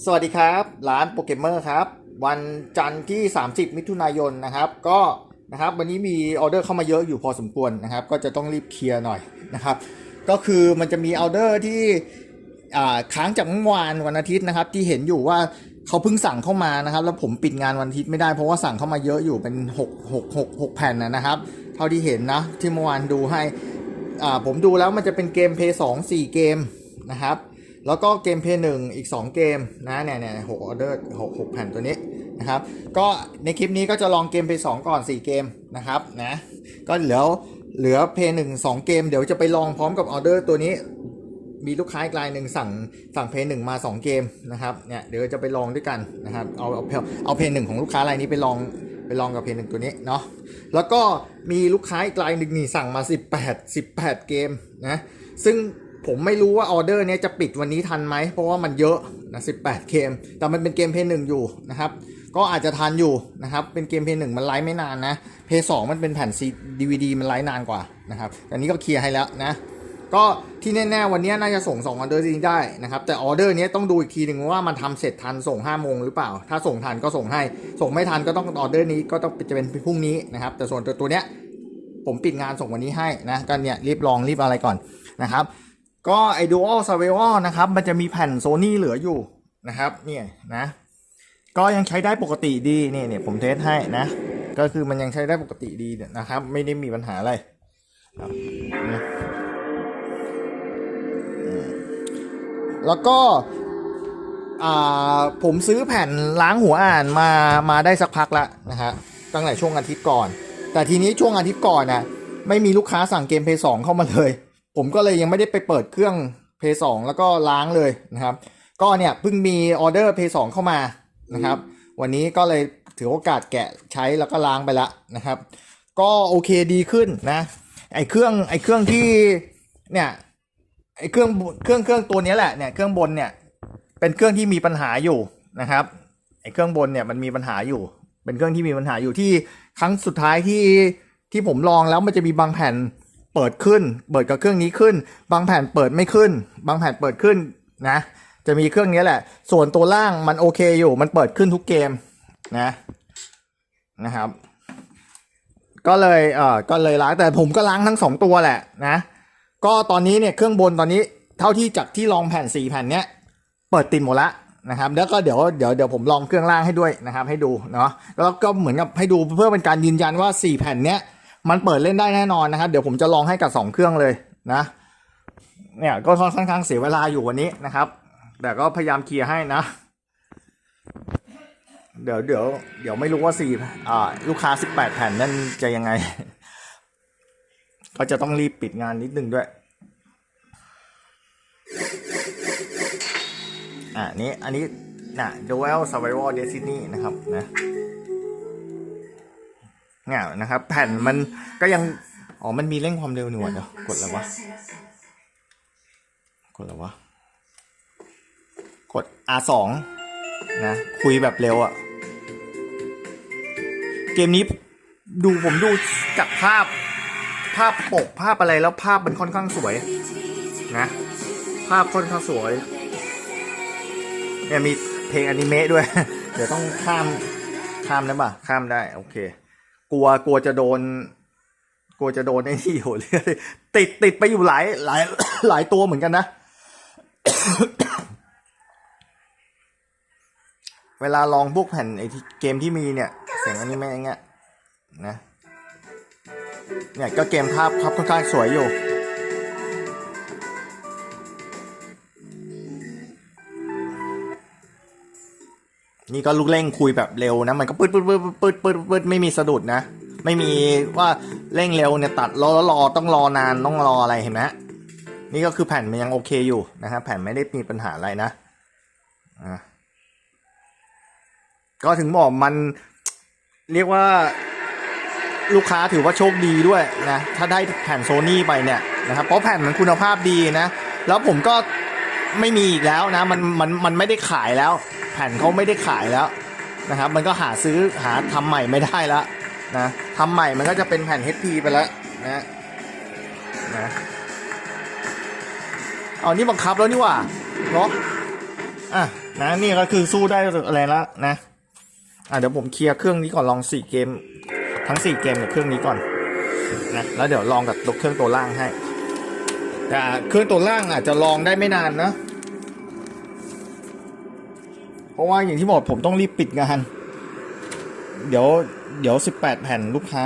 สวัสดีครับร้านโปเกมเมอร์ครับ วันจันทร์ที่ 30 มิถุนายนนะครับ ก็นะครับวันนี้มีออเดอร์เข้ามาเยอะอยู่พอสมควรนะครับ ก็จะต้องรีบเคลียร์หน่อยนะครับ ก็คือมันจะมีออเดอร์ที่อ่าค้างจากเมื่อวานวันอาทิตย์นะครับ ที่เห็นอยู่ว่าเขาเพิ่งสั่งเข้ามานะครับ แล้วผมปิดงานวันอาทิตย์ไม่ได้เพราะว่าสั่งเข้ามาเยอะอยู่เป็น 6 6 6 6 แผ่นนะนะครับ เท่าที่เห็นนะที่เมื่อวานดูให้อ่าผมดูแล้วมันจะเป็นเกมเพย์สองสี่เกมนะครับ แล้วก็เกมเพย์หนึ่งอีก 2 เกมนะเนี่ยเนี่ยหกออเดอร์หกหกแผ่นตัวนี้นะครับ ก็ในคลิปนี้ก็จะลองเกมเพย์สองก่อน 4 เกมนะครับนะก็เหลือเหลือเพย์หนึ่งสองเกมเดี๋ยวจะไปลองพร้อมกับออเดอร์ตัวนี้มีลูกค้าอีกรายหนึ่งสั่งสั่งเพย์หนึ่งมา 2 เกมนะครับเนี่ยเดี๋ยวจะไปลองด้วยกันนะครับเอาเอาเอาเพย์หนึ่งของลูกค้ารายนี้ไปลองไปลองกับเพย์หนึ่งตัวนี้เนาะแล้วก็มีลูกค้าอีกรายหนึ่งนี่สั่งมา 18 18 เกมนะซึ่ง ผมไม่รู้ว่าออเดอร์เนี้ยจะปิดวันนี้ทันไหม เพราะว่ามันเยอะนะ18 เกม แต่มันเป็นเกมเพย์หนึ่งอยู่นะครับ ก็อาจจะทันอยู่นะครับ เป็นเกมเพย์หนึ่งมันไลฟ์ไม่นานนะ เพย์สองมันเป็นแผ่นซีดีวีดีมันไลฟ์นานกว่านะครับแต่นี้ก็เคลียร์ให้แล้วนะ ก็ที่แน่ๆวันนี้น่าจะส่ง2ออเดอร์นี้ได้นะครับ แต่ออเดอร์นี้ต้องดูอีกทีหนึ่งว่ามันทำเสร็จทันส่ง5้าโมงหรือเปล่า ถ้าส่งทันก็ส่งให้ ส่งไม่ทันก็ต้องออเดอร์นี้ก็ต้องจะเป็นพรุ่งนี้นะครับ แต่ส่วนตัวตัวเนี้ยผมปิดงานส่งวันนี้ให้นะก็เนี่ยรีบลองรีบอะไรก่อนนะครับ ก็ไอดูอัลซาเวลนะครับ มันจะมีแผ่นโซนี่เหลืออยู่นะครับ เนี่ยนะ ก็ยังใช้ได้ปกติดีนี่เนี่ยผมเทสให้นะ ก็คือมันยังใช้ได้ปกติดีนะครับ ไม่ได้มีปัญหาอะไรแล้วก็ผมซื้อแผ่นล้างหัวอ่านมามาได้สักพักแล้วนะฮะตั้งแต่ช่วงอาทิตย์ก่อน แต่ทีนี้ช่วงอาทิตย์ก่อนนะไม่มีลูกค้าสั่งเกมเพย์สเข้ามาเลย ผมก็เลยยังไม่ได้ไปเปิดเครื่องเพย์สแล้วก็ล้างเลยนะครับ ก็เนี่ยเพิ่งมีออเดอร์เพย์สเข้ามานะครับ วันนี้ก็เลยถือโอกาสแกะใช้แล้วก็ล้างไปละนะครับ ก็โอเคดีขึ้นนะ ไอเครื่องไอเครื่องที่เนี่ยไอเครื่องเครื่องเครื่องตัวนี้แหละเนี่ยเครื่องบนเนี่ยเป็นเครื่องที่มีปัญหาอยู่นะครับไอเครื่องบนเนี่ยมันมีปัญหาอยู่ เป็นเครื่องที่มีปัญหาอยู่ที่ครั้งสุดท้ายที่ที่ผมลองแล้วมันจะมีบางแผ่น เปิดขึ้น เปิดกับเครื่องนี้ขึ้น บางแผ่นเปิดไม่ขึ้น บางแผ่นเปิดขึ้นนะ จะมีเครื่องนี้แหละ ส่วนตัวล่างมันโอเคอยู่ มันเปิดขึ้นทุกเกมนะนะครับ ก็เลยเอ่อก็เลยล้างแต่ผมก็ล้างทั้งสองตัวแหละนะ ก็ตอนนี้เนี่ยเครื่องบนตอนนี้เท่าที่จากที่ลองแผ่นสี่แผ่นเนี้ยเปิดติดหมดละนะครับแล้วก็เดี๋ยวเดี๋ยวเดี๋ยวผมลองเครื่องล่างให้ด้วยนะครับ ให้ดูเนาะแล้วก็เหมือนกับให้ดูเพื่อเป็นการยืนยันว่าสี่แผ่นเนี้ย มันเปิดเล่นได้แน่นอนนะครับ เดี๋ยวผมจะลองให้กับสองเครื่องเลยนะ เนี่ยก็ค่อนข้างเสียเวลาอยู่วันนี้นะครับ แต่ก็พยายามเคลียร์ให้นะ เดี๋ยวเดี๋ยวเดี๋ยวไม่รู้ว่าสี่อ่าลูกค้าสิบแปดแผ่นนั่นจะยังไง ก็จะต้องรีบปิดงานนิดนึงด้วย อ่านี้อันนี้น่ะ Duel Survival Destiny นะครับนะ เนี่ยนะครับ แผ่นมันก็ยัง อ๋อ มันมีเร่งความเร็วหน่วยเดี๋ยวกดแล้ววะ กดแล้ววะ กด R2 นะ คุยแบบเร็วอะ่ะ เกมนี้ดูผมดูจากภาพ ภาพปกภาพอะไรแล้วภาพมันค่อนข้างสวย นะ ภาพค่อนข้างสวย เนี่ยมีเพลงอนิเมะด้วย เดี๋ยวต้องข้าม ข้ามได้ป่ะ ข้ามได้ โอเค กลัวกลัวจะโดน กลัวจะโดนไอ้ที่โหเรื่อยติดติดไปอยู่หลายหลายหลายตัวเหมือนกันนะ เวลาลองพวกแผ่นไอที่เกมที่มีเนี่ย เสียงอนิเมะอย่างเงี้ยนะ เนี่ยก็เกมภาพภาพค่อนข้างสวยอยู่ นี่ก็ลูกเร่งคุยแบบเร็วนะ มันก็ปืดปืดปืดปืดปืดปืดไม่มีสะดุดนะ ไม่มีว่าเร่งเร็วเนี่ยตัดรอแล้วรอต้องรอนานต้องรออะไรเห็นไหมนี่ก็คือแผ่นมันยังโอเคอยู่นะครับแผ่นไม่ได้มีปัญหาอะไรนะอะก็ถึงบอกมันเรียกว่าลูกค้าถือว่าโชคดีด้วยนะ ถ้าได้แผ่นโซนี่ไปเนี่ยนะครับเพราะแผ่นมันคุณภาพดีนะ แล้วผมก็ไม่มีอีกแล้วนะ มันมันมันไม่ได้ขายแล้ว แผ่นเขาไม่ได้ขายแล้วนะครับ มันก็หาซื้อหาทำใหม่ไม่ได้แล้วนะทำใหม่มันก็จะเป็นแผ่น HP ไปแล้วนะนะเอานี่บังคับแล้วนี่ว่าเนาะอะนะนี่ก็คือสู้ได้อะไรละนะอะเดี๋ยวผมเคลียร์เครื่องนี้ก่อนลองสี่เกม ทั้งสี่เกมกับเครื่องนี้ก่อนนะแล้วเดี๋ยวลองกับตัวเครื่องตัวล่างให้แต่เครื่องตัวล่างอาจจะลองได้ไม่นานนะ เพราะว่าอย่างที่บอกผมต้องรีบปิดงาน เดี๋ยวเดี๋ยวสิบแปดแผ่นลูกค้า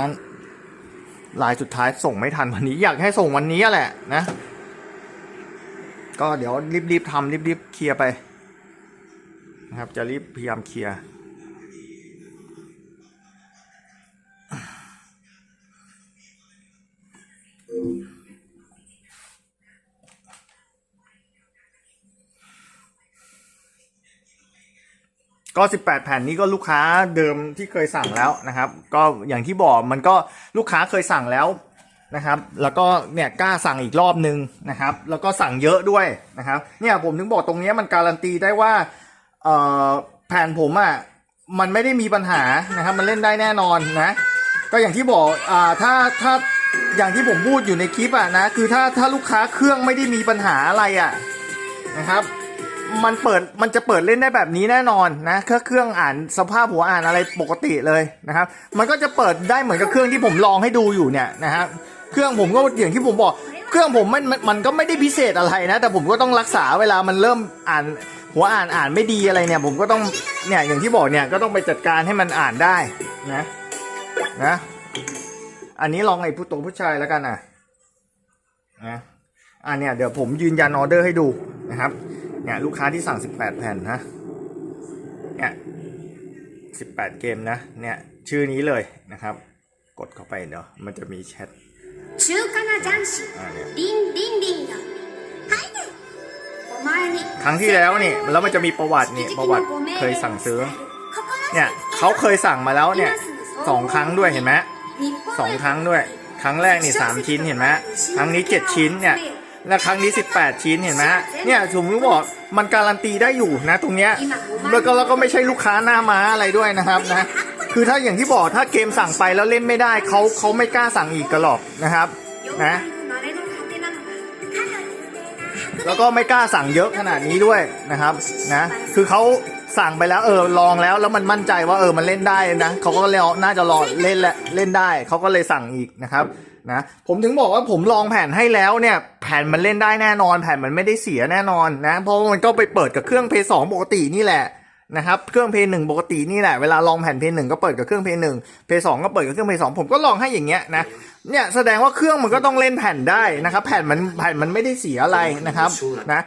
ลายสุดท้ายส่งไม่ทันวันนี้ อยากให้ส่งวันนี้แหละนะ ก็เดี๋ยวรีบๆทำรีบๆเคลียร์ไปนะครับ จะรีบพยายามเคลียร์ ก็ 18 แผ่นนี้ก็ลูกค้าเดิมที่เคยสั่งแล้วนะครับ ก็อย่างที่บอกมันก็ลูกค้าเคยสั่งแล้วนะครับ แล้วก็เนี่ยกล้าสั่งอีกรอบนึงนะครับ แล้วก็สั่งเยอะด้วยนะครับ เนี่ยผมถึงบอกตรงนี้มันการันตีได้ว่าเอ่อแผ่นผมอะมันไม่ได้มีปัญหานะครับ มันเล่นได้แน่นอนนะ ก็อย่างที่บอกอ่าถ้าถ้าอย่างที่ผมพูดอยู่ในคลิปอะนะ คือถ้าถ้าลูกค้าเครื่องไม่ได้มีปัญหาอะไรอะนะครับ มันเปิดมันจะเปิดเล่นได้แบบนี้แน่นอนนะเครื่องเครื่องอ่านสภาพหัวอ่านอะไรปกติเลยนะครับ มันก็จะเปิดได้เหมือนกับเครื่องที่ผมลองให้ดูอยู่เนี่ยนะครับเครื่องผมก็อย่างที่ผมบอก เครื่องผมมันมันมันก็ไม่ได้พิเศษอะไรนะ แต่ผมก็ต้องรักษาเวลามันเริ่มอ่านหัวอ่านอ่านไม่ดีอะไรเนี่ย ผมก็ต้องเนี่ยอย่างที่บอกเนี่ยก็ต้องไปจัดการให้มันอ่านได้นะนะ อันนี้ลองไอ้ผู้ตัวผู้ชายแล้วกันอะนะอันเนี้ยเดี๋ยวผมยืนยันออเดอร์ให้ดูนะครับ เนี่ยลูกค้าที่สั่ง 18 แผ่นนะ เนี่ย 18 เกมนะ เนี่ย ชื่อนี้เลยนะครับ กดเข้าไปเดี๋ยวมันจะมีแชท 中華な雀士 อ่าเนี่ย リンリンリンよはいお前に ครั้งที่แล้วนี่แล้วมันจะมีประวัติเนี่ยประวัติเคยสั่งซื้อ เนี่ยเขาเคยสั่งมาแล้วเนี่ยสองครั้งด้วยเห็นไหมสองครั้งด้วย ครั้งแรกนี่สามชิ้นเห็นไหมครั้งนี้เจ็ดชิ้นเนี่ย และครั้งนี้ 18 ชิ้นเห็นไหมเนี่ยผมรู้บอกมันการันตีได้อยู่นะ ตรงเนี้ยแล้วก็แล้วก็ไม่ใช่ลูกค้าหน้าม้าอะไรด้วยนะครับนะคือถ้าอย่างที่บอกถ้าเกมสั่งไปแล้วเล่นไม่ได้เขาเขาไม่กล้าสั่งอีกกันหรอกนะครับนะแล้วก็ไม่กล้าสั่งเยอะขนาดนี้ด้วยนะครับนะคือเขาสั่งไปแล้วเออลองแล้วแล้วมันมั่นใจว่าเออมันเล่นได้นะเขาก็เลยน่าจะรอเล่นและเล่นได้เขาก็เลยสั่งอีกนะครับ นะผมถึงบอกว่าผมลองแผ่นให้แล้วเนี่ย แผ่นมันเล่นได้แน่นอน แผ่นมันไม่ได้เสียแน่นอนนะ เพราะมันก็ไปเปิดกับเครื่องเพย์สองปกตินี่แหละนะครับเครื่องเพย์หนึ่งปกตินี่แหละเวลาลองแผ่นเพย์หนึ่งก็เปิดกับเครื่องเพย์หนึ่งเพย์สองก็เปิดกับเครื่องเพย์สองผมก็ลองให้อย่างเงี้ยนะเนี่ยแสดงว่าเครื่องมันก็ต้องเล่นแผ่นได้นะครับ แผ่นมันแผ่นมันไม่ได้เสียอะไรนะครับนะ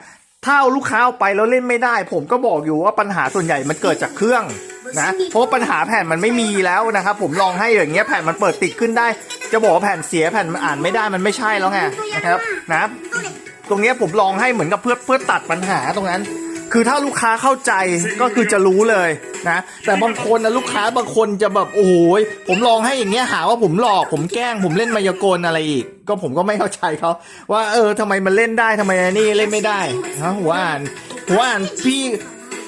ถ้าเอาลูกค้าเอาไปแล้วเล่นไม่ได้ ผมก็บอกอยู่ว่าปัญหาส่วนใหญ่มันเกิดจากเครื่องนะเพราะว่าปัญหาแผ่นมันไม่มีแล้วนะครับผมลองให้อย่างเงี้ยแผ่นมันเปิดติดขึ้นได้ จะบอกว่าแผ่นเสียแผ่นมันอ่านไม่ได้มันไม่ใช่แล้วไงนะครับนะตรงเนี้ยผมลองให้เหมือนกับเพื่อเพื่อตัดปัญหาตรงนั้น คือถ้าลูกค้าเข้าใจก็คือจะรู้เลยนะแต่บางคนนะลูกค้าบางคนจะแบบโอ้โหยผมลองให้อย่างเงี้ยหาว่าผมหลอกผมแกล้งผมเล่นมายากลอะไรอีก ก็ผมก็ไม่เข้าใจเขาว่าเออทำไมมันเล่นได้ทำไมนนี่เล่นไม่ได้ฮะหัวอ่านหัวอ่านพี่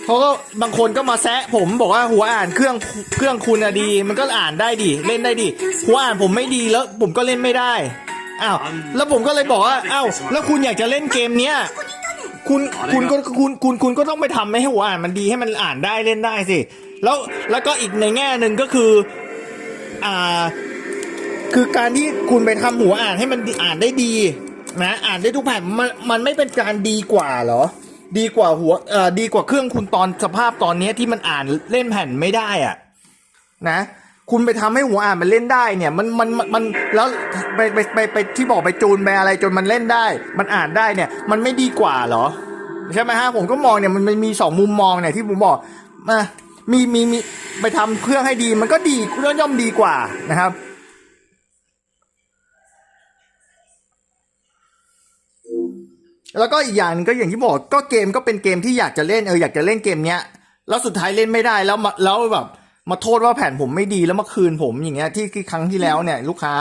เขาก็บางคนก็มาแซะผมบอกว่าหัวอ่านเครื่องเครื่องคุณอะดี มันก็อ่านได้ดิเล่นได้ดิหัวอ่านผมไม่ดีแล้วผมก็เล่นไม่ได้อ้าวแล้วผมก็เลยบอกว่าอ้าวแล้วคุณอยากจะเล่นเกมเนี้ยคุณคุณก็คุณคุณคุณก็ต้องไปทำให้หัวอ่านมันดีให้มันอ่านได้เล่นได้สิ แล้วแล้วก็อีกในแง่หนึ่งก็คือ อ่า คือการที่คุณไปทำหัวอ่านให้มันอ่านได้ดีนะอ่านได้ทุกแผ่นมันมันไม่เป็นการดีกว่าเหรอ ดีกว่าหัวเอ่อดีกว่าเครื่องคุณตอนสภาพตอนเนี้ยที่มันอ่านเล่นแผ่นไม่ได้อะนะคุณไปทำให้หัวอ่านมันเล่นได้เนี่ยมันมันมันแล้วไปไปไปไปที่บอกไปจูนไปอะไรจนมันเล่นได้ มันอ่านได้เนี่ย มันไม่ดีกว่าเหรอใช่ไหมฮะผมก็มองเนี่ยมันมันมีสองมุมมองเนี่ยที่ผมบอกมามีมีมีไปทำเครื่องให้ดีมันก็ดีเรื่องย่อมดีกว่านะครับ แล้วก็อีกอย่างหนึงก็อย่างที่บอกก็เกมก็เป็นเกมที่อยากจะเล่นเอออยากจะเล่นเกมเนี้ยแล้วสุดท้ายเล่นไม่ได้แล้วมาแล้วแบบมาโทษว่าแผ่นผมไม่ดีแล้วมาคืนผมอย่างเงี้ยที่ที่ครั้งที่แล้วเนี่ย ลูกค้า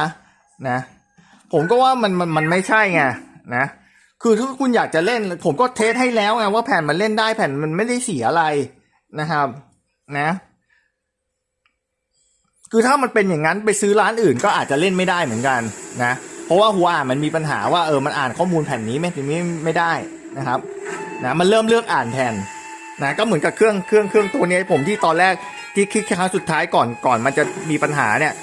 นะ ผมก็ว่ามันมันมันไม่ใช่ไงนะคือถ้าคุณอยากจะเล่น ผมก็เทสให้แล้วไงว่าแผ่นมันเล่นได้แผ่นมันไม่ได้เสียอะไรนะครับ นะ คือถ้ามันเป็นอย่างนั้นไปซื้อร้านอื่นก็อาจจะเล่นไม่ได้เหมือนกัน นะ ราะว่าหัวอ่านมันมีปัญหาว่าเออมันอ่านข้อมูลแผ่นนี้ไม่ไม่ไม่ได้นะครับนะมันเริ่มเลือกอ่านแผ่นนะก็เหมือนกับเครื่องเครื่องเครื่องตัวนี้ผมที่ตอนแรกที่คลิกครั้งสุดท้ายก่อนก่อนมันจะมีปัญหาเนี่ย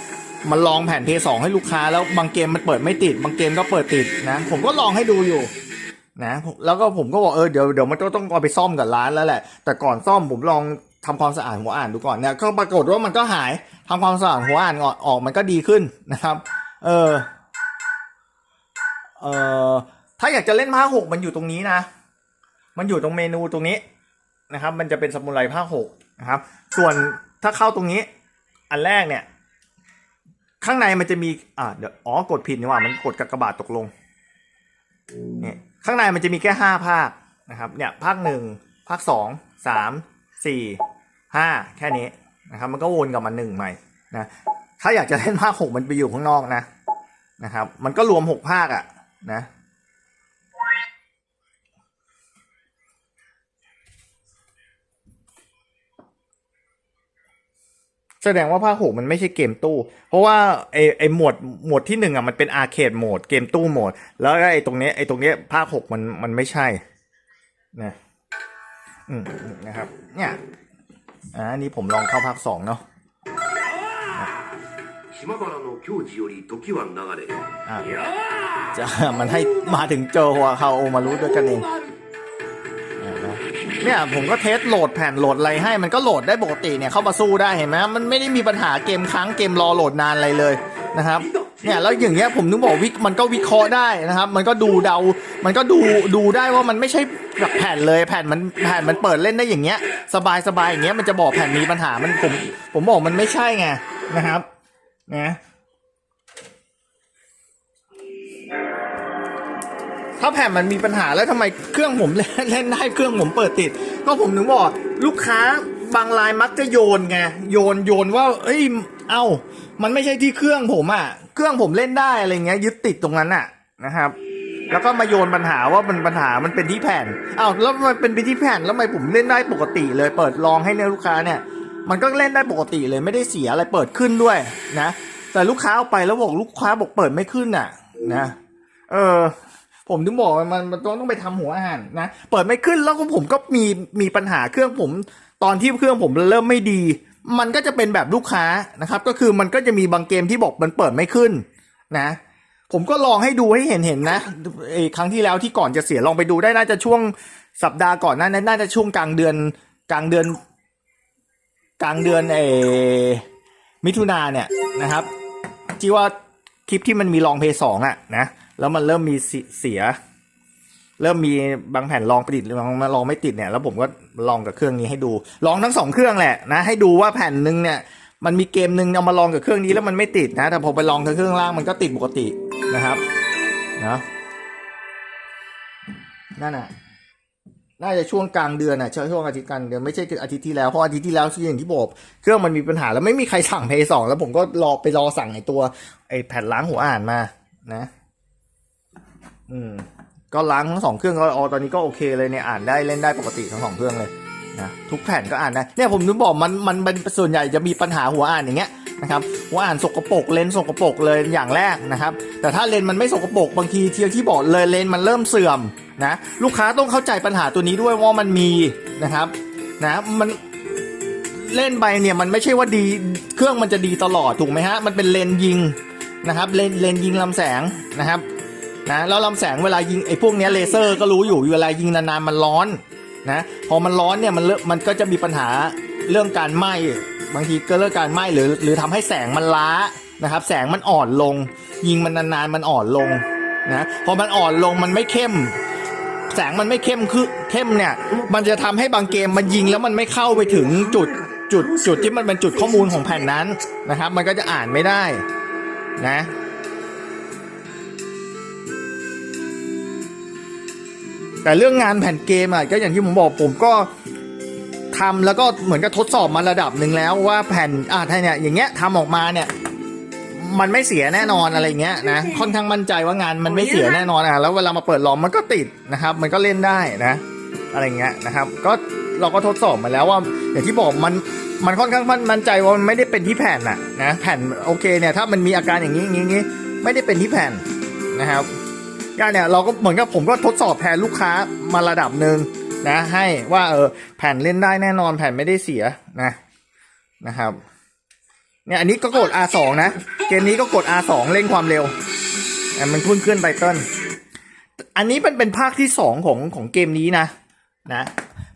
มันลองแผ่นเพย์สองให้ลูกค้าแล้วบางเกมมันเปิดไม่ติด บางเกมก็เปิดติดนะผมก็ลองให้ดูอยู่นะแล้วก็ผมก็บอกเออเดี๋ยวเดี๋ยวมันก็ต้องเอาไปซ่อมกับร้านแล้วแหละ แต่ก่อนซ่อมผมลองทำความสะอาดหัวอ่านดูก่อนเนี่ยก็ปรากฏว่ามันก็หายทำความสะอาดหัวอ่านออกมันก็ดีขึ้นนะครับ เออ เอ่อถ้าอยากจะเล่นภาคหกมันอยู่ตรงนี้นะ มันอยู่ตรงเมนูตรงนี้นะครับ มันจะเป็นสมุไรภาคหกนะครับ ส่วนถ้าเข้าตรงนี้ อันแรกเนี่ย ข้างในมันจะมีอ่าเดี๋ยวอ๋อกดผิดนี่หว่า มันกดกากบาทตกลงเนี่ยข้างในมันจะมีแค่ห้าภาคนะครับเนี่ยภาคหนึ่งภาคสองสามสี่ห้าแค่นี้นะครับมันก็วนกลับมาหนึ่งใหม่นะถ้าอยากจะเล่นภาคหกมันไปอยู่ข้างนอกนะนะครับ มันก็รวมหกภาคอะ นะแสดงว่าภาคหกมันไม่ใช่เกมตู้ เพราะว่าไอไอหมวดหมวดที่หนึ่งอะมันเป็นอาร์เคดโหมดเกมตู้โหมด แล้วไอตรงเนี้ยไอตรงเนี้ยภาคหกมันมันไม่ใช่นะอืมนะครับ เนี่ยอ่าอันนี้ผมลองเข้าภาคสองเนาะ 島原の矜持より時は流れ อ่าจะ มันให้มาถึงเจอหัวเขาโอมารู้ด้วยกันเองอ่านะเนี่ยผมก็เทสโหลดแผ่นโหลดอะไรให้มันก็โหลดได้ปกติเนี่ยเข้ามาสู้ได้เห็นไหมมันไม่ได้มีปัญหาเกมค้างเกมรอโหลดนานอะไรเลยนะครับเนี่ยแล้วอย่างเงี้ยผมนึกบอกวิมันก็วิเคราะห์ได้นะครับ มันก็ดูเดา มันก็ดูดูได้ว่ามันไม่ใช่แบบแผ่นเลยแผ่นมันแผ่นมันเปิดเล่นได้อย่างเงี้ย สบายสบายอย่างเงี้ยมันจะบอกแผ่นมีปัญหามันผมผมบอกมันไม่ใช่ไงนะครับ นะถ้าแผ่นมันมีปัญหาแล้วทำไมเครื่องผมเล่นได้เครื่องผมเปิดติด ก็ผมถึงบอกลูกค้าบางรายมักจะโยนไงโยนโยนว่า เอ้ย เอ้า มันไม่ใช่ที่เครื่องผมอะ่ะ เครื่องผมเล่นได้อะไรเงี้ยยึดติดตรงนั้นอะ่ะนะครับ แล้วก็มาโยนปัญหาว่ามันปัญหามันเป็นที่แผ่นอ้าวแล้วมันเป็นที่แผ่นแล้วทำไมผมเล่นได้ปกติเลยเปิดลองให้เนี่ยลูกค้าเนี่ย มันก็เล่นได้ปกติเลยไม่ได้เสียอะไรเปิดขึ้นด้วย นะ แต่ลูกค้าเอาไปแล้วบอกลูกค้าบอกเปิดไม่ขึ้นอะ นะเออ ผมถึงบอกมันมันต้องต้องไปทำหัวอาหารนะเปิดไม่ขึ้นแล้วก็ผมก็มีมีปัญหาเครื่องผม ตอนที่เครื่องผมเริ่มไม่ดี มันก็จะเป็นแบบลูกค้านะครับ ก็คือมันก็จะมีบางเกมที่บอกมันเปิดไม่ขึ้น นะผมก็ลองให้ดูให้เห็นเห็นนะไอ้ครั้งที่แล้วที่ก่อนจะเสียลองไปดูได้น่าจะช่วงสัปดาห์ก่อนหนานั้นน่าจะช่วงกลางเดือนกลางเดือน กลางเดือนเอมิถุนาเนี่ยนะครับที่ว่าคลิปที่มันมีลองเพย์สองอะนะแล้วมันเริ่มมีเสีย เริ่มมีบางแผ่นลองไปติดลองมาลองไม่ติดเนี่ย แล้วผมก็ลองกับเครื่องนี้ให้ดู ลองทั้งสองเครื่องแหละนะให้ดูว่าแผ่นหนึ่งเนี่ยมันมีเกมหนึ่งเอามาลองกับเครื่องนี้แล้วมันไม่ติดนะ แต่พอไปลองกับเครื่องล่างมันก็ติดปกตินะครับนะนั่นน่ะ น่าจะช่วงกลางเดือนอะช่วงอาทิตย์กลางเดือนไม่ใช่อาทิตย์ที่แล้วเพราะอาทิตย์ที่แล้วที่อย่างที่บอกเครื่องมันมีปัญหาแล้วไม่มีใครสั่งเพย์สองแล้วผมก็รอไปรอสั่งไอตัวไอแผ่นล้างหัวอ่านมานะ อืม ก็ล้างทั้งสองเครื่องก็ออตอนนี้ก็โอเคเลยเนี่ยอ่านได้เล่นได้ปกติทั้งสองเครื่องเลยนะทุกแผ่นก็อ่านได้เนี่ยผมนึกบอกมันมันมันส่วนใหญ่จะมีปัญหาหัวอ่านอย่างเงี้ย นะครับหัวอ่านสกปรกเลนส์สกปรกเลยอย่างแรกนะครับ แต่ถ้าเลนส์มันไม่สกปรกบางทีเที่ที่บอกเลยเลนส์มันเริ่มเสื่อมนะลูกค้าต้องเข้าใจปัญหาตัวนี้ด้วยว่ามันมีนะครับนะมันเล่นไปเนี่ยมันไม่ใช่ว่าดีเครื่องมันจะดีตลอดถูกไหมฮะมันเป็นเลนส์ยิงนะครับเลนเลนส์ยิงลำแสงนะครับนะแล้วลำแสงเวลายิงไอ้พวกเนี้ยเลเซอร์ก็รู้อยู่เวลายิงนานๆมันร้อนนะพอมันร้อนเนี่ยมันเล่มมันก็จะมีปัญหาเรื่องการไหม้ บางทีก็เรื่องการไหม้หรือหรือทำให้แสงมันล้านะครับ แสงมันอ่อนลง ยิงมันนานๆมันอ่อนลงนะพอมันอ่อนลงมันไม่เข้ม แสงมันไม่เข้มคือเข้มเนี่ย มันจะทำให้บางเกมมันยิงแล้วมันไม่เข้าไปถึงจุดจุดจุดที่มันเป็นจุดข้อมูลของแผ่นนั้นนะครับ มันก็จะอ่านไม่ได้นะแต่เรื่องงานแผ่นเกมอะก็อย่างที่ผมบอกผมก็ ทำแล้วก็เหมือนกับทดสอบมาระดับหนึ่งแล้วว่าแผ่นอ่าถ้าเนี่ยอย่างเงี้ยทำออกมาเนี่ยมันไม่เสียแน่นอนอะไรเงี้ยนะค่อนข้างมั่นใจว่างานมันไม่เสียแน่นอนอะแล้วเวลามาเปิดลองมันก็ติดนะครับ มันก็เล่นได้นะ อะไรเงี้ยนะครับ ก็เราก็ทดสอบมาแล้วว่าอย่างที่บอกมันมันค่อนข้างมั่นมั่นใจว่ามันไม่ได้เป็นที่แผ่นน่ะนะแผ่นโอเคเนี่ยถ้ามันมีอาการอย่างนี้อย่างนี้อย่างนี้ไม่ได้เป็นที่แผ่นนะครับก็เนี่ยเราก็เหมือนกับผมก็ทดสอบแทนลูกค้ามาระดับหนึ่ง นะ ให้ว่าเออแผ่นเล่นได้แน่นอนแผ่นไม่ได้เสียนะนะครับ เนี่ยอันนี้ก็กด R2 นะ เกมนี้ก็กด R2 เร่งความเร็วอ่มันขึ้นขึ้นไบเติ้ลอันนี้เป็นเป็นภาคที่สองของของเกมนี้นะ นะ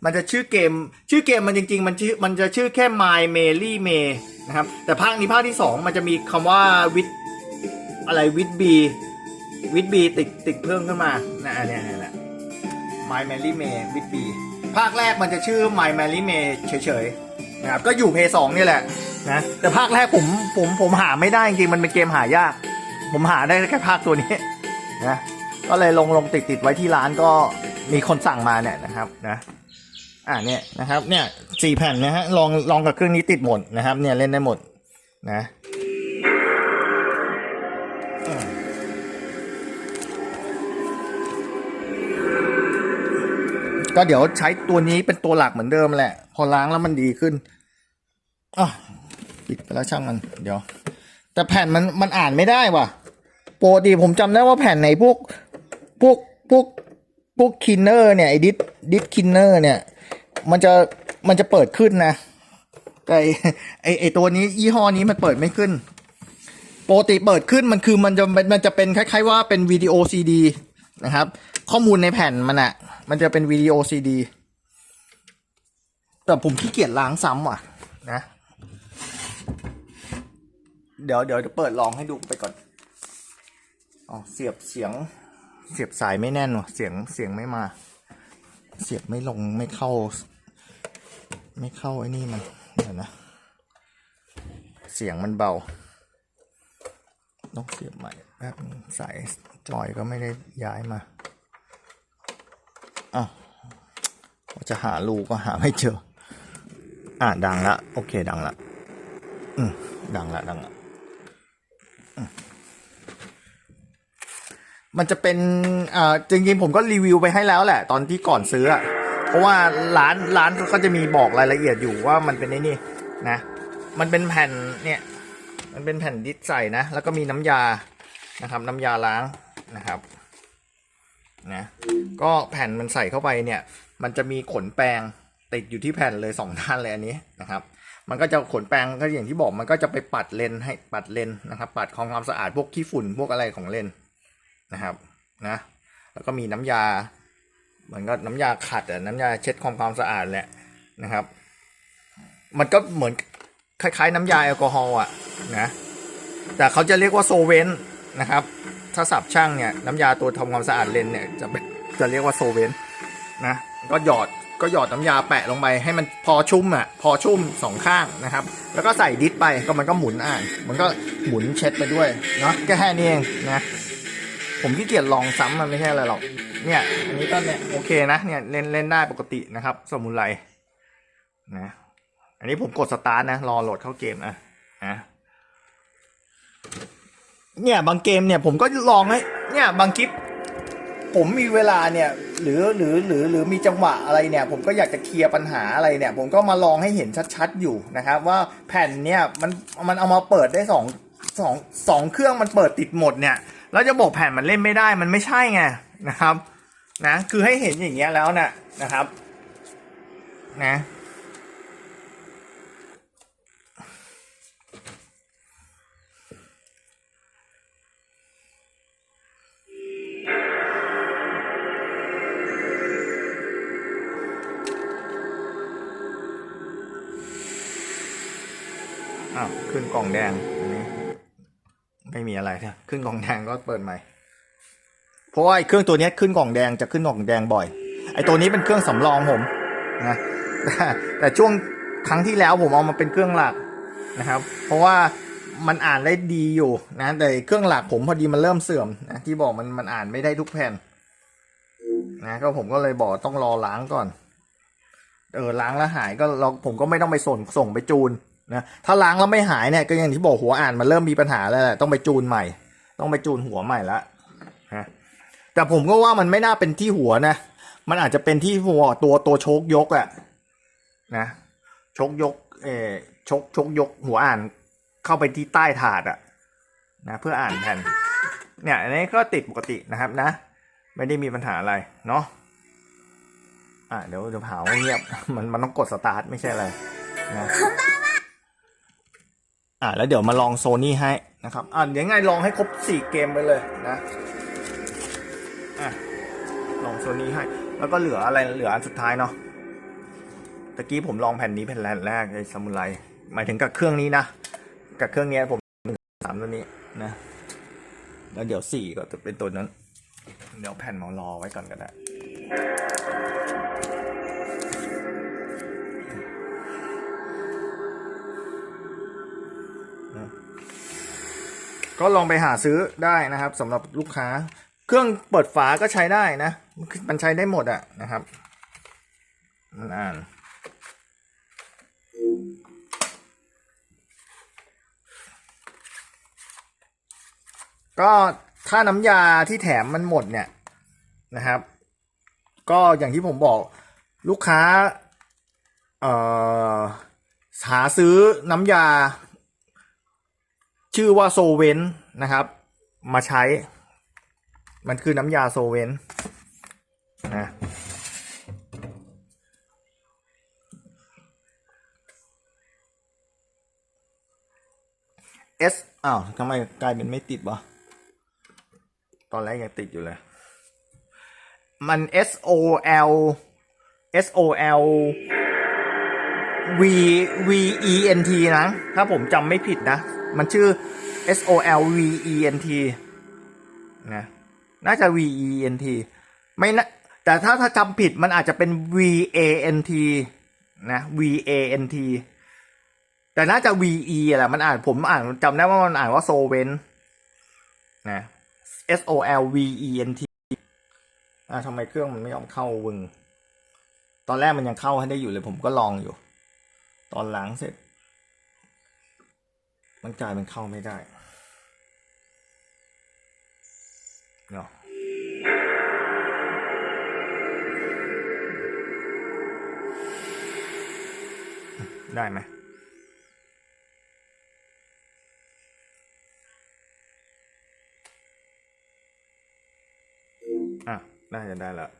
มันจะชื่อเกม ชื่อเกมมันจริง ๆ มันชื่อมันจะชื่อแค่ My Merry May นะครับ แต่ภาคนี้ภาคที่สองมันจะมีคำว่าวิดอะไรวิดบีวิดบีติดติดเพิ่มขึ้นมานะเนี้ยเนี่ยแหละ My Merry May วิดบีภาคแรกมันจะชื่อ My Merry May เฉยๆนะครับก็อยู่เพย์สองนี่แหละนะแต่ภาคแรกผมผมผมหาไม่ได้จริงๆมันเป็นเกมหายาก ผมหาได้แค่ภาคตัวนี้นะก็เลยลงลงติดติดไว้ที่ร้านก็มีคนสั่งมาเนี่ยนะครับนะอ่าเนี่ยนะครับเนี่ยสี่แผ่นนะฮะลองลองกับเครื่องนี้ติดหมดนะครับเนี่ยเล่นได้หมดนะ ก็เดี๋ยวใช้ตัวนี้เป็นตัวหลักเหมือนเดิมแหละ พอล้างแล้วมันดีขึ้นอะปิดไปแล้วช่างมัน เดี๋ยว แต่แผ่นมันมันอ่านไม่ได้ว่ะปกติผมจำได้ว่าแผ่นในพวกพวกพวกพวกคินเนอร์เนี่ยไอ้ดิสดิสคินเนอร์เนี่ย มันจะมันจะเปิดขึ้นนะแต่ไอไอไอตัวนี้ยี่ห้อนี้มันเปิดไม่ขึ้นปกติเปิดขึ้นมันคือมันจะมันจะเป็นคล้ายๆว่าเป็นวิดีโอซีดีนะครับ ข้อมูลในแผ่นมันอะมันจะเป็นวิดีโอซีดี แต่ผมขี้เกียจล้างซ้ำว่ะ นะ เดี๋ยวเดี๋ยวจะเปิดลองให้ดูไปก่อนอ๋อเสียบเสียง เสียบสายไม่แน่นว่ะ เสียงเสียงไม่มา เสียบไม่ลงไม่เข้า ไม่เข้าไอ้นี่มันเดี๋ยวนะ เสียงมันเบา ต้องเสียบใหม่แป๊บสายจอยก็ไม่ได้ย้ายมา อ้าวจะหารูก็หาไม่เจอ อะดังละ โอเค ดังละ อืมดังละ ดังละ มันจะเป็นอ่าจริงๆผมก็รีวิวไปให้แล้วแหละ ตอนที่ก่อนซื้ออะเพราะว่าร้านร้านเขาก็จะมีบอกรายละเอียดอยู่ว่ามันเป็นไอ้นี่ นะ มันเป็นแผ่นเนี่ย มันเป็นแผ่นดิสใส่นะ แล้วก็มีน้ำยานะครับ น้ำยาล้างนะครับ นะก็แผ่นมันใส่เข้าไปเนี่ย มันจะมีขนแปรงติดอยู่ที่แผ่นเลยสองด้านเลยอันนี้นะครับ มันก็จะขนแปรงก็อย่างที่บอกมันก็จะไปปัดเลนให้ปัดเลนนะครับ ปัดของความสะอาดพวกขี้ฝุ่นพวกอะไรของเลนนะครับนะแล้วก็มีน้ำยาเหมือนก็น้ำยาขัดอะน้ำยาเช็ดความความสะอาดแหละนะครับ มันก็เหมือนคล้ายๆ น้ำยาแอลกอฮอล์อะนะแต่เขาจะเรียกว่าโซเวนนะครับ ถ้าสับช่างเนี่ยน้ำยาตัวทำความสะอาดเลนเนี่ยจะเป็นจะเรียกว่าโซเวนนะก็หยอดก็หยอดน้ำยาแปะลงไปให้มันพอชุ่มอะพอชุ่มสองข้างนะครับ แล้วก็ใส่ดิสไปก็มันก็หมุนอ่านมันก็หมุนเช็ดไปด้วยเนาะก็แค่นี้เองนะ ผมขี้เกียจลองซ้ำมันไม่ใช่อะไรหรอกเนี่ยอันนี้ก็เนี่ยโอเคนะเนี่ยเล่นเล่นได้ปกตินะครับ สมุนไพรนะ อันนี้ผมกดสตาร์ทนะรอโหลดเข้าเกมนะนะ เนี่ยบางเกมเนี่ยผมก็ลองให้เนี่ยบางคลิป ผมมีเวลาเนี่ย หรือหรือหรือหรือมีจังหวะอะไรเนี่ย ผมก็อยากจะเคลียร์ปัญหาอะไรเนี่ย ผมก็มาลองให้เห็นชัดๆอยู่นะครับ ว่าแผ่นเนี่ยมันมันเอามาเปิดได้สองสองสองเครื่องมันเปิดติดหมดเนี่ยแล้วจะบอกแผ่นมันเล่นไม่ได้มันไม่ใช่ไงนะครับ นะ คือให้เห็นอย่างเงี้ยแล้วนะนะครับ นะ อ้าวขึ้นกล่องแดงอันนี้ไม่มีอะไรนะขึ้นกล่องแดงก็เปิดใหม่เพราะว่าไอ้เครื่องตัวนี้ขึ้นกล่องแดงจะขึ้นกล่องแดงบ่อย ไอ้ตัวนี้เป็นเครื่องสำรองผมนะแต่แต่ช่วงครั้งที่แล้วผมเอามาเป็นเครื่องหลักนะครับ เพราะว่ามันอ่านได้ดีอยู่นะแต่เครื่องหลักผมพอดีมันเริ่มเสื่อมนะที่บอกมันมันอ่านไม่ได้ทุกแผ่นนะก็ผมก็เลยบอกต้องรอล้างก่อน เออล้างแล้วหายก็เราผมก็ไม่ต้องไปส่งส่งไปจูน นะถ้าล้างแล้วไม่หายเนี่ยก็อย่างที่บอกหัวอ่านมันเริ่มมีปัญหาแล้วแหละต้องไปจูนใหม่ ต้องไปจูนหัวใหม่ละฮะแต่ผมก็ว่ามันไม่น่าเป็นที่หัวนะ มันอาจจะเป็นที่หัวตัวตัวโชคยกอะนะชคยกเออชคโชคยกหัวอ่านเข้าไปที่ใต้ถาดอะนะเพื่ออ่านแผ่นเนี่ยอันนี้ก็ติดปกตินะครับนะ ไม่ได้มีปัญหาอะไรเนาะอะเดี๋ยวเดี๋ยวหาว่าเงียบมันมันต้องกดสตาร์ทไม่ใช่อะไรนะ อะแล้วเดี๋ยวมาลองโซนี่ให้นะครับอะเดี๋ยวไงลองให้ครบสี่เกมไปเลยนะอะลองโซนี่ให้ แล้วก็เหลืออะไรเหลืออันสุดท้ายเนาะตะกี้ผมลองแผ่นนี้แผ่นแรกไอ้ซามูไรหมายถึงกับเครื่องนี้นะกับเครื่องเนี้ยผมหนึ่งสามตัวนี้นะแล้วเดี๋ยวสี่ก็จะเป็นตัวนั้น เดี๋ยวแผ่นมารอไว้ก่อนก็ได้ ก็ลองไปหาซื้อได้นะครับสำหรับลูกค้า เครื่องเปิดฝาก็ใช้ได้นะ มันใช้ได้หมดอะนะครับ มันอ่านก็ถ้าน้ำยาที่แถมมันหมดเนี่ยนะครับ ก็อย่างที่ผมบอกลูกค้าเอ่อหาซื้อน้ำยา ชื่อว่าโซเวนนะครับ มาใช้ มันคือน้ำยาโซเวนนะ S อ้าวทำไมกลายเป็นไม่ติดวะตอนแรกยังติดอยู่เลย มัน S O L S O L V V E N T นะ ถ้าผมจำไม่ผิดนะ มันชื่อ S O L V E N T นะน่าจะ V E N T ไม่นะแต่ถ้าถ้าจำผิดมันอาจจะเป็น V A N T นะ V A N T แต่น่าจะ V E แหละมันอ่านผมอ่านจำได้ว่ามันอ่านว่าโซเวนนะ S O L V E N T อ่าทำไมเครื่องมันไม่ยอมเข้าวึง ตอนแรกมันยังเข้าให้ได้อยู่เลยผมก็ลองอยู่ ตอนหล้างเสร็จ มันกลายเป็นเข้าไม่ได้เนาะได้ไหมอะ น่าจะได้แล้ว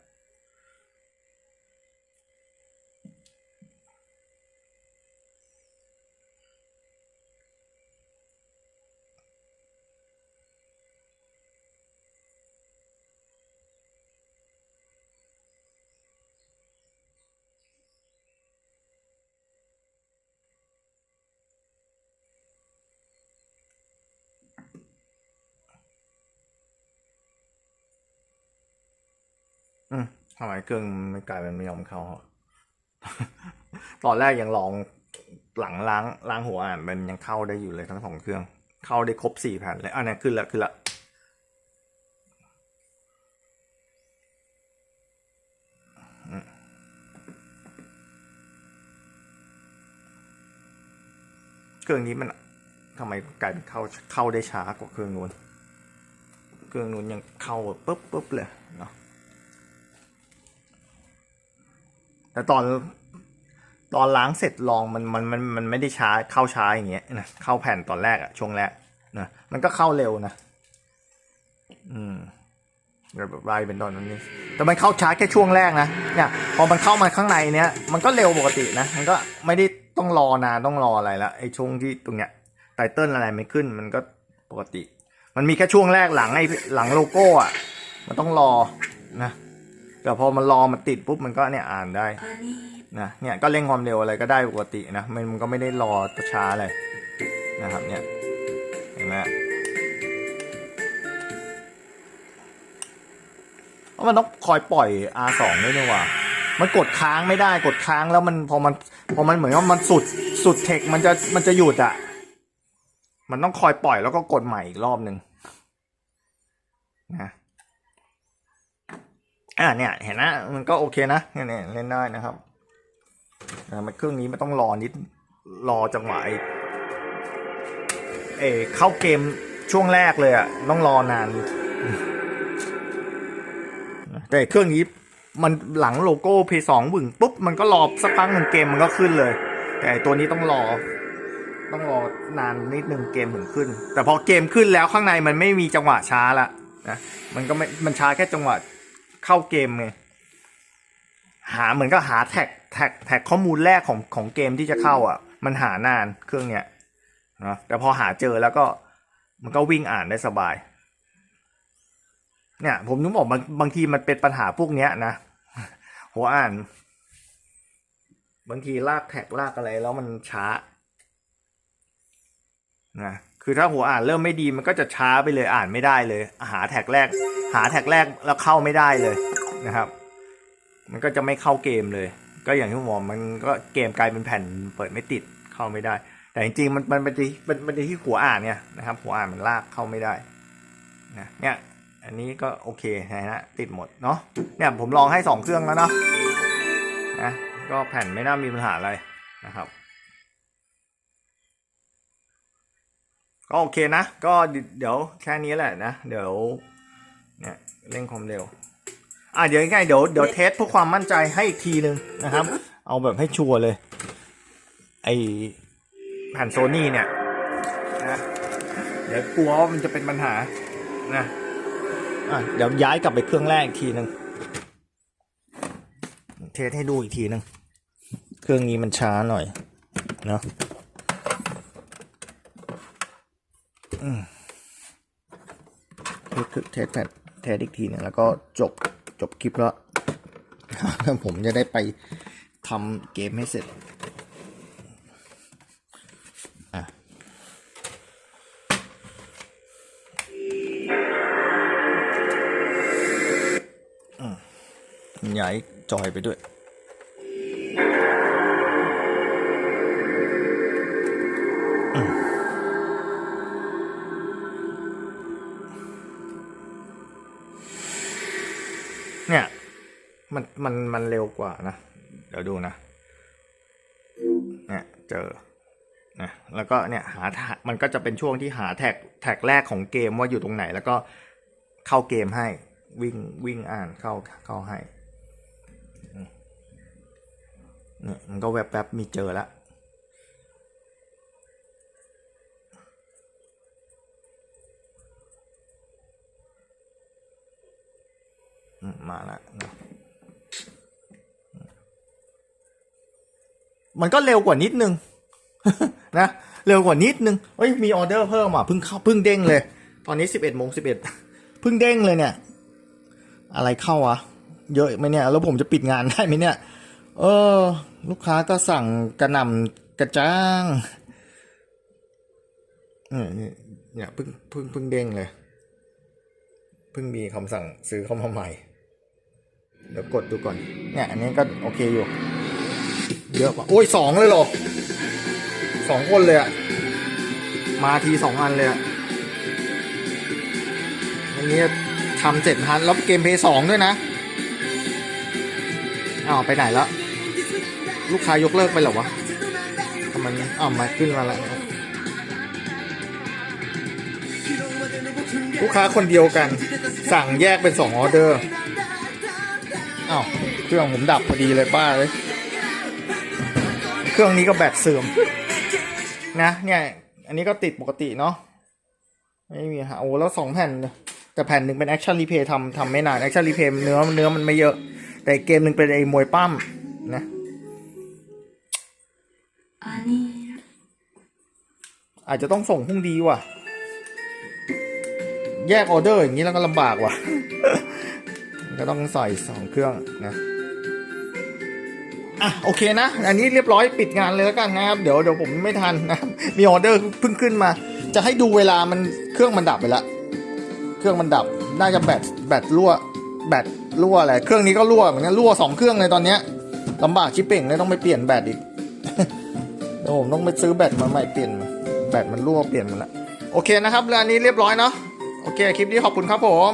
ทำไมเครื่องไม่กลายเป็นไม่ยอมเข้า ตอนแรกยังลองหลังล้างล้างหัวอ่านมันยังเข้าได้อยู่เลยทั้งสองเครื่อง เข้าได้ครบสี่แผ่นเลยอันนี้ขึ้นละขึ้นละเครื่องนี้มันทำไมกลายเป็นเข้าเข้าได้ช้ากว่าเครื่องนู้น เครื่องนู้นยังเข้าปุ๊บปุ๊บเลยเนาะ แต่ตอนตอนล้างเสร็จลองมันมันมันมันไม่ได้ช้าเข้าช้าอย่างเงี้ยนะเข้าแผ่นตอนแรกอะช่วงแรกนะมันก็เข้าเร็วนะ อืมแบบไรเป็นตอนนั้นนี่แต่มันเข้าช้าแค่ช่วงแรกนะเนี่ยพอมันเข้ามาข้างในเนี้ยมันก็เร็วปกตินะมันก็ไม่ได้ต้องรอนานต้องรออะไรละไอ้ช่วงที่ตรงเนี้ยไตเติ้ลอะไรไม่ขึ้น มันก็ปกติ มันมีแค่ช่วงแรกหลังไอ้หลังโลโก้อะมันต้องรอนะ แต่พอมันรอมันติดปุ๊บมันก็เนี่ยอ่านได้นะเนี่ยก็เร่งความเร็วอะไรก็ได้ปกตินะมันมันก็ไม่ได้รอช้าอะไรนะครับเนี่ยเห็นไหมเพราะมันต้องคอยปล่อย R2 ด้วยนี่หว่ามันกดค้างไม่ได้กดค้างแล้วมันพอมันพอมันเหมือนว่ามันสุดสุดเทคมันจะมันจะหยุดอะมันต้องคอยปล่อยแล้วก็กดใหม่อีกรอบหนึ่งนะ อ่าเนี่ยเห็นนะมันก็โอเคนะเนี่ยเล่นได้นะครับแต่มันเครื่องนี้มันต้องรอนิดรอจังหวะไอเออเข้าเกมช่วงแรกเลยอะต้องรอนานแต่เครื่องนี้มันหลังโลโก้เพย์สองบึ่งปุ๊บมันก็รอสักพักหนึ่งเกมมันก็ขึ้นเลย แต่ตัวนี้ต้องรอ ต้องรอนานนิดนึงเกมถึงขึ้น แต่พอเกมขึ้นแล้วข้างในมันไม่มีจังหวะช้าละนะมันก็ไม่มันช้าแค่จังหวะ เข้าเกมไงหาเหมือนกับหาแท็กแท็กแท็กข้อมูลแรกของของเกมที่จะเข้าอะ มันหานานเครื่องเนี้ยนะแต่พอหาเจอแล้วก็มันก็วิ่งอ่านได้สบาย เนี่ย ผมนึกบอกบางบางทีมันเป็นปัญหาพวกเนี้ยนะหัวอ่าน บางทีลากแท็กลากอะไรแล้วมันช้านะ คือถ้าหัวอ่านเริ่มไม่ดีมันก็จะช้าไปเลยอ่านไม่ได้เลย หาแท็กแรก หาแท็กแรกแล้วเข้าไม่ได้เลยนะครับ มันก็จะไม่เข้าเกมเลย ก็อย่างที่ผมบอกมันก็เกมกลายเป็นแผ่นเปิดไม่ติดเข้าไม่ได้ แต่จริงๆมันมันมันจะมันมันที่หัวอ่านเนี่ยนะครับ หัวอ่านมันลากเข้าไม่ได้นะเนี่ยอันนี้ก็โอเคนะฮะติดหมดเนาะเนี่ยผมลองให้สองเครื่องแล้วเนาะนะก็แผ่นไม่น่ามีปัญหาอะไรนะครับ ก็โอเคนะ ก็เดี๋ยวแค่นี้แหละนะ เดี๋ยวเนี่ยเร่งความเร็ว อะเดี๋ยวง่ายๆเดี๋ยวเดี๋ยวเทสเพื่อความมั่นใจให้อีกทีหนึ่งนะครับ เอาแบบให้ชัวร์เลย ไอแผ่นโซนี่เนี่ยนะเดี๋ยวกลัวว่ามันจะเป็นปัญหานะอะเดี๋ยวย้ายกลับไปเครื่องแรกอีกทีหนึ่งเทสให้ดูอีกทีหนึ่งเครื่องนี้มันช้าหน่อยเนาะอืมคือ เทสแผ่นเทสอีกทีหนึ่งแล้วก็จบจบคลิปแล้วผมจะได้ไปทำเกมให้เสร็จอะอืมย้ายจอยไปด้วย มันมันมันเร็วกว่านะ เดี๋ยวดูนะเนี่ยเจอนะแล้วก็เนี่ยหาแทกมันก็จะเป็นช่วงที่หาแท็กแท็กแรกของเกมว่าอยู่ตรงไหน แล้วก็เข้าเกมให้วิ่งวิ่งอ่านเข้าเข้าให้เนี่ยมันก็แวบแวบๆมีเจอแล้วอืมมาแล้ว มันก็เร็วกว่านิดนึงนะเร็วกว่านิดนึงเอ้ยมีออเดอร์เพิ่มอะเพิ่งเข้าเพิ่งเด้งเลย ตอนนี้สิบเอ็ดโมงสิบเอ็ดเพิ่งเด้งเลยเนี่ย อะไรเข้าวะเยอะไหมเนี่ย แล้วผมจะปิดงานได้ไหมเนี่ย เออ ลูกค้าก็สั่งกระนำกระจ้างเนี่ยเนี่ยเพิ่งเพิ่งเพิ่งเด้งเลยเพิ่งมีคำสั่งซื้อเข้ามาใหม่ เดี๋ยวกดดูก่อน เนี่ย อันนี้ก็โอเคอยู่ เยอะป่ะโอ้ยสองเลยเหรอสองคนเลยอะมาทีสองอันเลยอะอันนี้ทำเสร็จทันแล้วเกมเพย์สองด้วยนะอ้าวไปไหนแล้ว ลูกค้ายกเลิกไปหรอวะทำไมอ่อ้าวมาขึ้นมาแล้วลูกค้าคนเดียวกัน สั่งแยกเป็นสองออเดอร์อ้าวเครื่องผมดับพอดีเลยป้าเลย เครื่องนี้ก็แบตเสื่อม นะ เนี่ย อันนี้ก็ติดปกติเนาะไม่มีฮะโอ้แล้วสองแผ่น แต่แผ่นหนึ่งเป็นแอคชั่นรีเพย์ทำทำไม่นานแอคชั่นรีเพย์เนื้อเนื้อมันไม่เยอะ แต่เกมหนึ่งเป็นไอ้มวยปั้มนะอาจจะต้องส่งพรุ่งดีว่ะ แยกออเดอร์อย่างนี้แล้วก็ลำบากว่ะ ก็ต้องใส่สองเครื่องนะ อะโอเคนะ อันนี้เรียบร้อยปิดงานเลยแล้วกันนะครับ เดี๋ยวเดี๋ยวผมไม่ทันนะครับมีออเดอร์เพิ่งขึ้นมา จะให้ดูเวลามันเครื่องมันดับไปละเครื่องมันดับน่าจะแบตแบตรั่วแบตรั่วอะไรเครื่องนี้ก็รั่วเหมือนกันรั่วสองเครื่องเลยตอนเนี้ยลำบากชิปเป่งเลยต้องไปเปลี่ยนแบตอีกเดี๋ยวผมต้องไปซื้อแบตมาใหม่เปลี่ยนแบตมันรั่วเปลี่ยนมันละโอเคนะครับเรื่องนี้เรียบร้อยเนาะโอเคคลิปนี้ขอบคุณครับผม